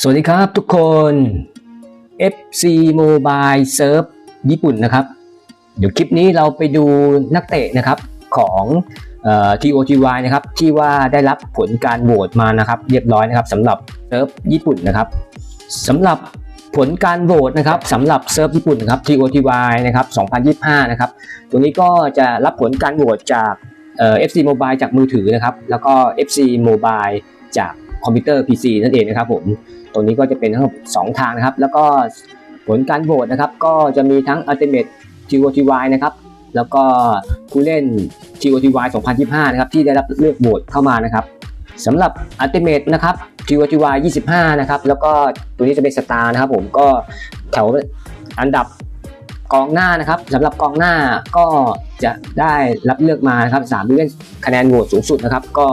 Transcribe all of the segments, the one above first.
สวัสดีครับทุกคน FC Mobile Surf ญี่ปุ่นนะครับ เดี๋ยวคลิปนี้เราไปดูนักเตะนะครับของเอ่อ TOTY นะครับที่ว่าได้รับผลการโหวตมานะครับ เรียบร้อยนะครับสำหรับเซิร์ฟญี่ปุ่นนะครับสำหรับผลการโหวตนะครับสำหรับเซิร์ฟญี่ปุ่นนะครับ TOTY นะครับ2025 นะครับตรงนี้ก็จะรับผลการโหวตจากเอ่อ FC Mobile จากมือถือนะครับ แล้วก็ FC Mobile จาก คอมพิวเตอร์ PC นั่นเองนะครับผมตรงนี้ก็จะเป็นทั้งหมดสองทางนะครับ แล้วก็ผลการโหวตนะครับ ก็จะมีทั้ง Ultimate TOTY นะครับแล้วก็ผู้เล่น TOTY 2025 นะครับที่ได้รับเลือกโหวตเข้ามานะครับสำหรับ Ultimate นะครับ TOTY 25 นะครับแล้วก็ตัวนี้จะเป็นสตาร์นะครับผมก็แถวอันดับกองหน้านะครับสำหรับกองหน้าก็จะได้รับเลือกมานะครับสามผู้เล่นคะแนนโหวตสูงสุดนะครับ ก็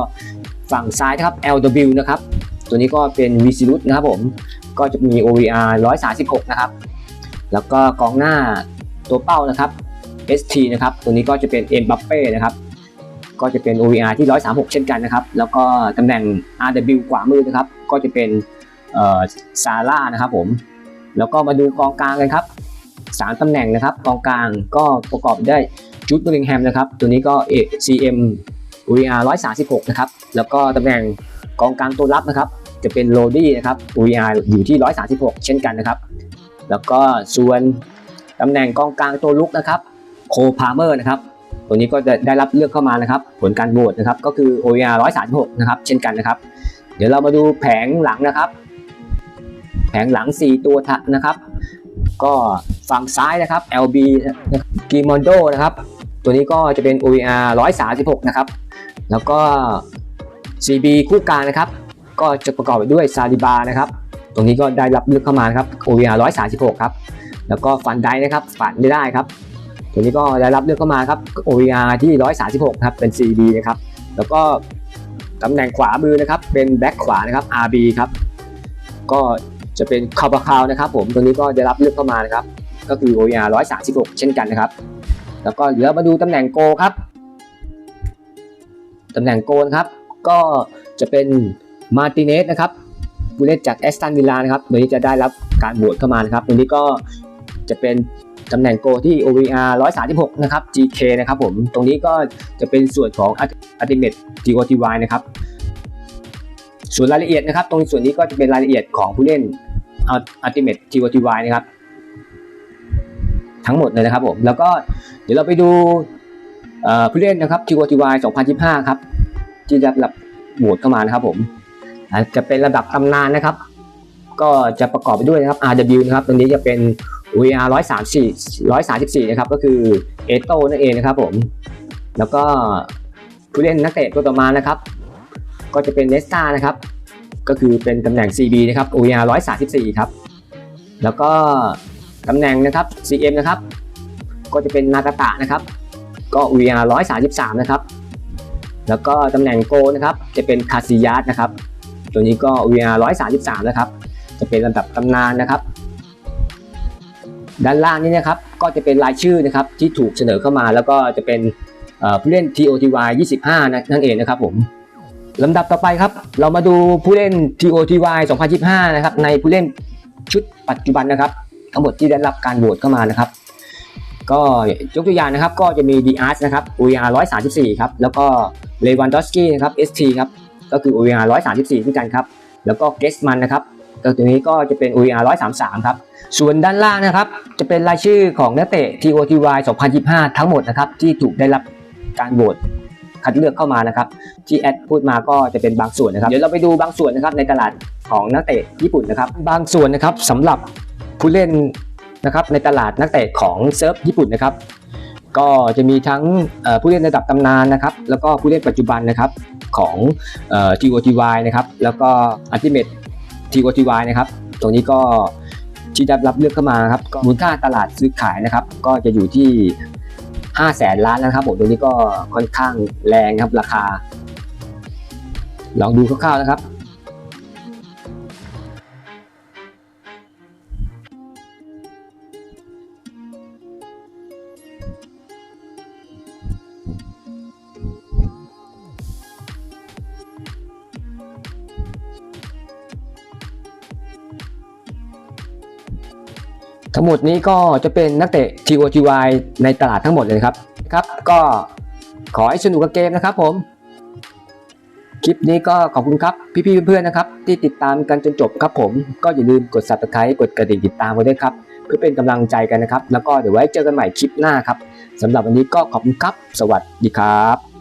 ฝั่งซ้ายนะครับ LW นะครับ ตัวนี้ก็เป็น v c รุตนะครับผม ก็จะมี OVR 136 นะครับ แล้วก็กองหน้าตัวเป้านะครับ ST นะครับ ตัวนี้ก็จะเป็น m b a p p e นะครับ ก็จะเป็น OVR ที่ 136 เช่นกันนะครับ แล้วก็ตำแหน่ง RW ขวามือนะครับ ก็จะเป็นซาร่านะครับผม แล้วก็มาดูกองกลางกันครับสามตำแหน่งนะครับ กองกลางก็ประกอบได้จูดเบริงแฮมนะครับ ตัวนี้ก็ CM VR 136 นะครับ แล้วก็ตำแหน่งกองกลางตัวรับนะครับ จะเป็นโรดี้นะครับ VR อยู่ที่ 136 เช่นกันนะครับ แล้วก็ส่วนตำแหน่งกองกลางตัวลุกนะครับโคพาเมอร์นะครับ ตัวนี้ก็จะได้รับเลือกเข้ามานะครับ ผลการโหวตนะครับก็คือ OVR 136 นะครับ เช่นกันนะครับ เดี๋ยวเรามาดูแผงหลังนะครับ แผงหลัง 4 ตัวทะนะครับ ก็ฝั่งซ้ายนะครับ LB กีมอนโดนะครับ ตัวนี้ก็จะเป็น OVR 136 นะครับ แล้วก็ CB คู่กลางนะครับ ก็จะประกอบไปด้วยซาดิบานะครับ ตรงนี้ก็ได้รับเลือกเข้ามาครับ OVR 136 ครับ แล้วก็ฟันได้นะครับฝันไม่ได้ครับ ตัวนี้ก็ได้รับเลือกเข้ามาครับ OVR ที่ 136 ครับ เป็น CB นะครับ แล้วก็ตำแหน่งขวามือนะครับ เป็นแบ็คขวานะครับ RB ครับ ก็จะเป็นคาบาคาวนะครับ ผมตัวนี้ก็ได้รับเลือกเข้ามานะครับ ก็คือ OVR 136 เช่นกันนะครับ แล้วก็เหลือมาดูตำแหน่งโกครับ ตำแหน่งโกนะครับ ก็จะเป็นมาร์ติเนสนะครับผู้เล่นจากแอสตันวิลลานะครับตัวนี้จะได้รับการโหวตเข้ามานะครับตัวนี้ก็จะเป็นตำแหน่งโกที่ OVR 136 นะครับ GK นะครับผม ตรงนี้ก็จะเป็นส่วนของ Ultimate GOTY นะครับ ส่วนรายละเอียดนะครับ ตรงส่วนนี้ก็จะเป็นรายละเอียดของผู้เล่น Ultimate GOTY นะครับ ทั้งหมดเลยนะครับผม แล้วก็เดี๋ยวเราไปดู ผู้เล่นนะครับ TOTY 2025 ครับที่ได้รับโหวตเข้ามานะครับผมอาจะเป็นระดับตำนานนะครับ ก็จะประกอบไปด้วยนะครับ RW นะครับตรงนี้จะเป็น VR 134 134 นะครับ ก็คือเอโต้นั่นเองนะครับผม แล้วก็ผู้เล่นนักเตะตัวต่อมานะครับ ก็จะเป็นเนสตานะครับ ก็คือเป็นตำแหน่ง CB นะครับ OVR 134 ครับ แล้วก็ตำแหน่งนะครับ CM นะครับ ก็จะเป็นนากาตะนะครับ ก็ VR 133 นะครับ แล้วก็ตำแหน่งโกนะครับ จะเป็นคาซิยัสนะครับ ตัวนี้ก็ VR 133 นะครับ จะเป็นระดับตำนานนะครับ ด้านล่างนี้นะครับ ก็จะเป็นรายชื่อนะครับที่ถูกเสนอเข้ามา แล้วก็จะเป็นผู้เล่น TOTY 25 นั่นเองนะครับผมลำดับต่อไปครับ เรามาดูผู้เล่น TOTY 2025 นะครับ ในผู้เล่นชุดปัจจุบันนะครับ ทั้งหมดที่ได้รับการโหวตเข้ามานะครับ ก็ยกตัวอย่างนะครับก็จะมี d ีอาร์สนะครับ OER 134 ครับ แล้วก็เลวันดอสกี้นะครับ ST ครับ ก็คือ OER 134ที่กันครับ แล้วก็เกสมันนะครับก็ตัวนี้ก็จะเป็น OER 133 ครับ ส่วนด้านล่างนะครับ จะเป็นรายชื่อของนักเตะ TOTY 2025 ทั้งหมดนะครับ ที่ถูกได้รับการโหวตคัดเลือกเข้ามานะครับ ที่แอดพูดมาก็จะเป็นบางส่วนนะครับ เดี๋ยวเราไปดูบางส่วนนะครับในตลาดของนักเตะญี่ปุ่นนะครับ บางส่วนนะครับสำหรับผู้เล่น นะครับในตลาดนักเตะของเซิร์ฟญี่ปุ่นนะครับก็จะมีทั้งผู้เล่นระดับตำนานนะครับแล้วก็ผู้เล่นปัจจุบันนะครับของเอ่อ TOTY นะครับแล้วก็ Ultimate TOTY นะครับตรงนี้ก็ที่ได้รับเลือกเข้ามาครับมูลค่าตลาดซื้อขายนะครับ ก็จะอยู่ที่ 5 แสนล้านนะครับผมตรงนี้ก็ค่อนข้างแรงครับราคา ลองดูคร่าวๆนะครับ ทั้งหมดนี้ก็จะเป็นนักเตะ TOTY ในตลาดทั้งหมดเลยครับครับก็ขอให้สนุกกับเกมนะครับผม คลิปนี้ก็ขอบคุณครับพี่ๆเพื่อนๆนะครับ ที่ติดตามกันจนจบครับผมก็อย่าลืมกด subscribe กดกระดิ่งติดตามไว้ด้วยครับ เพื่อเป็นกำลังใจกันนะครับ แล้วก็เดี๋ยวไว้เจอกันใหม่คลิปหน้าครับสำหรับวันนี้ก็ขอบคุณครับ สวัสดีครับ